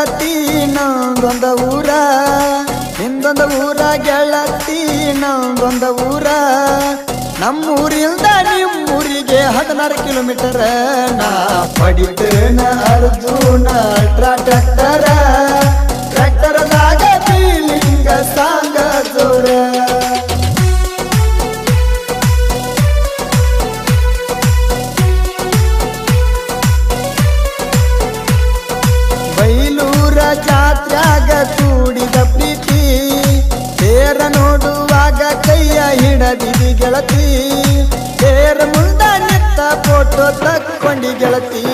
ಗೆಳತಿ, ನಂದೊಂದ ಊರ. ನಿಂದೊಂದ ಊರ ಗೆಳತಿ, ನಂದೊಂದ ಊರ. ನಮ್ಮೂರಿಂದ ನಿಮ್ಮೂರಿಗೆ ಹದಿನಾರು ಕಿಲೋಮೀಟರ್. ನಾ ಪಡಿತೇನ ಅರ್ಜುನ ಅಲ್ಟ್ರಾ ಜಾತ್ರ್ಯಾಗ ಕೂಡಿದ ಪ್ರೀತಿ, ತೇರ ನೋಡುವಾಗ ಕೈಯ ಹಿಡದಿದಿ ಗೆಳತಿ, ತೇರ ಮುಂದ ನಿತ್ತ ಫೋಟೋ ತಕ್ಕೊಂಡಿ ಗೆಳತಿ.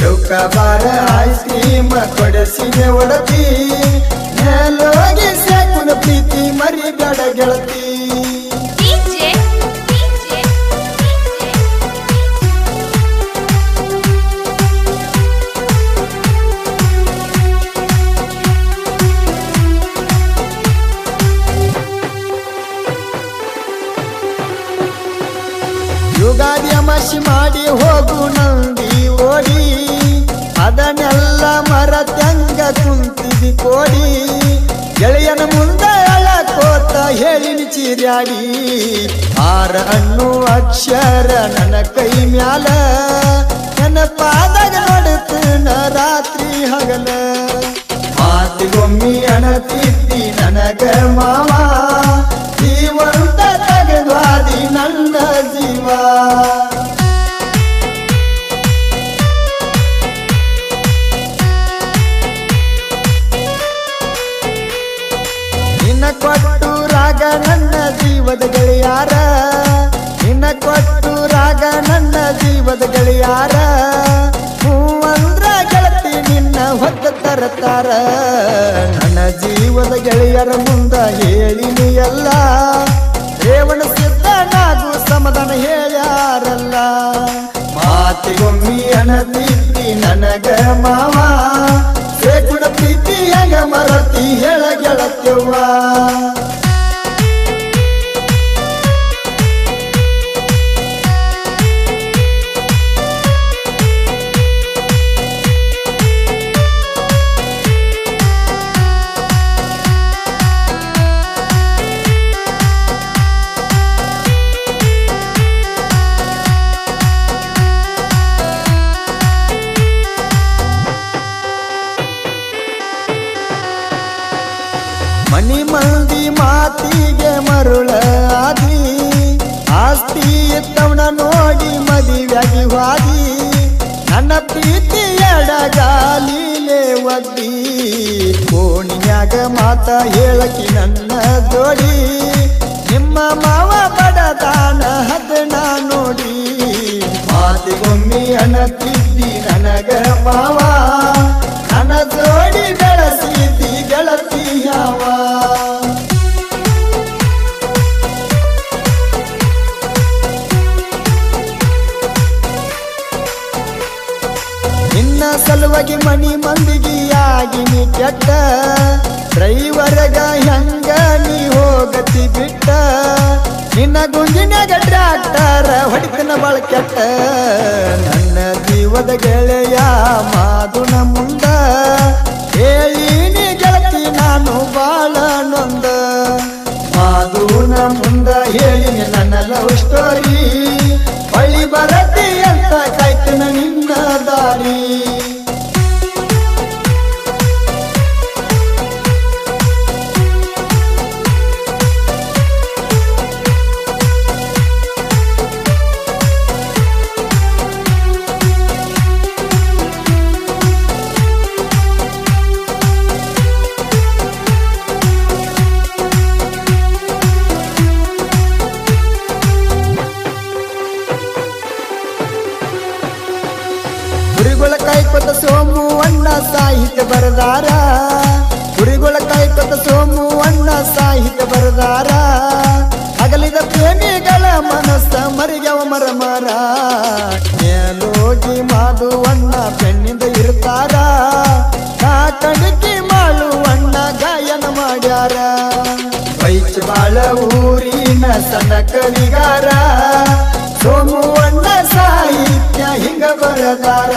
ಚೌಕಬಾರ ಐಸ್ ಕ್ರೀಮ್ ಕೊಡಸಿಗೆ ಒಡತಿ, ಮೇಲೋಗಿ ಸೇಕುನ ಪ್ರೀತಿ ಮರಿಬೇಡ ಗೆಳತಿ. ಯುಗಾದಿ ಅಮಾಸಿ ಮಾಡಿ ಹೋಗು ನಂದಿ ಓಡಿ. ಅದನ್ನೆಲ್ಲ ಮರತ್ಯಂಗ ಕುಂತಿದಿ ಕೋಡಿ. ಗೆಳೆಯನ ಮುಂದೆ ಅಳಕೋತ ಹೇಳಿನಿ ಚೀರ್ಯಾಡಿ. ಆರ ಅನ್ನು ಅಕ್ಷರ ನನ್ನ ಕೈ ಮ್ಯಾಲ. ನನ್ನ ಪಾದಾಗ ನೋಡುತ್ತನ ರಾತ್ರಿ ಹಗಲ. ಮಾತಿಗೊಮ್ಮಿ ಅಣತಿದ್ದಿ ನನಗ ಮಾವ. ನನ್ನ ಜೀವ ನಿನ್ನ ಕೊಟ್ಟು ರಾಗ ನನ್ನ ಜೀವದ ಗೆಳೆಯಾರ. ನಿನ್ನ ಕೊಟ್ಟು ರಾಗ ನನ್ನ ಜೀವದ ಗೆಳೆಯಾರ. ಹೂವಂದ್ರ ಗೆಳತಿ ನಿನ್ನ ಹೊತ್ತ ತರತಾರ. ನನ್ನ ಜೀವದ ಗೆಳೆಯರ ಮುಂದ ಹೇಳಿನಿ ಎಲ್ಲ. ಅನತಿದ್ದಿ ನನಗ ಮಾವ. ಸೇಕುಣ ಪ್ರೀತಿಯಾಗ ಮರತಿ ಹೇಳ ಗೆಳತ್ಯವ್ವ ಎಡಗಾಲಿಲೆ ಕೋಣಿಯಾಗ ಮಾತ ಹೇಳಕಿ ನನ್ನ ಜೋಡಿ. ನಿಮ್ಮ ಮಾವ ಬಡದಾನ ಹದನ ನೋಡಿ. ಮಾತಿಗೊಮ್ಮಿ ಅನತಿದ್ದಿ ನನಗ ಮಾವ. ನನ್ನ ಜೋಡಿ ಬೆಳಸಿದ್ದಿ ಗೆಳತಿ ಯಾವ. ಸಲುವಾಗಿ ಮನಿ ಮಂದಿಗಿಯಾಗಿ ನೀ ಕೆಟ್ಟ ಡ್ರೈವರ್ಗ ಹೆಂಗ ನೀ ಹೋಗತಿ ಬಿಟ್ಟ. ನಿನ್ನ ಗುಂಜಿನಾಗ ಟ್ರ್ಯಾಕ್ಟರ್ ಹೊಡಿತನ ಬಾಳ ಕೆಟ್ಟ. ನನ್ನ ಜೀವದ ಗೆಳೆಯ ಮಾದುನ ಮುಂದ ನೀ ಗೆಳತಿ, ನಾನು ಬಾಳ ನೊಂದ. ಮಾದುನ ಮುಂದ ಹೇಳಿ ನನ್ನ ಲವ್ ಸ್ಟೋರಿ. ಬಳಿ ಬರತಿ ಕಾಯ್ಕೊತ ಸೋಮು ಅಣ್ಣ ಸಾಹಿತ್ಯ ಬರದಾರ. ಕುರಿಗಳ ಕಾಯ್ಕೊತ ಸೋಮು ಅಣ್ಣ ಸಾಹಿತ್ಯ ಬರದಾರ. ಅಗಲಿದ ಪ್ರೇಮಿಗಳ ಮನಸ್ಸ ಮರ ಮರ ಮೇಲೋಗಿ ಮಾಡುವಣ್ಣ ಪೆಣ್ಣಿಂದ ಇರ್ತಾರ. ಕಣಕಿ ಮಾಡು ಅಣ್ಣ ಗಾಯನ ಮಾಡ್ಯಾರ. ಬೈಚ್ ಬಾಳ ಊರಿನ ಸಣ್ಣ ಕವಿಗಾರ. ಸೋಮು ಅಣ್ಣ ಸಾಹಿತ್ಯ ಹಿಂಗ ಬರದಾರ.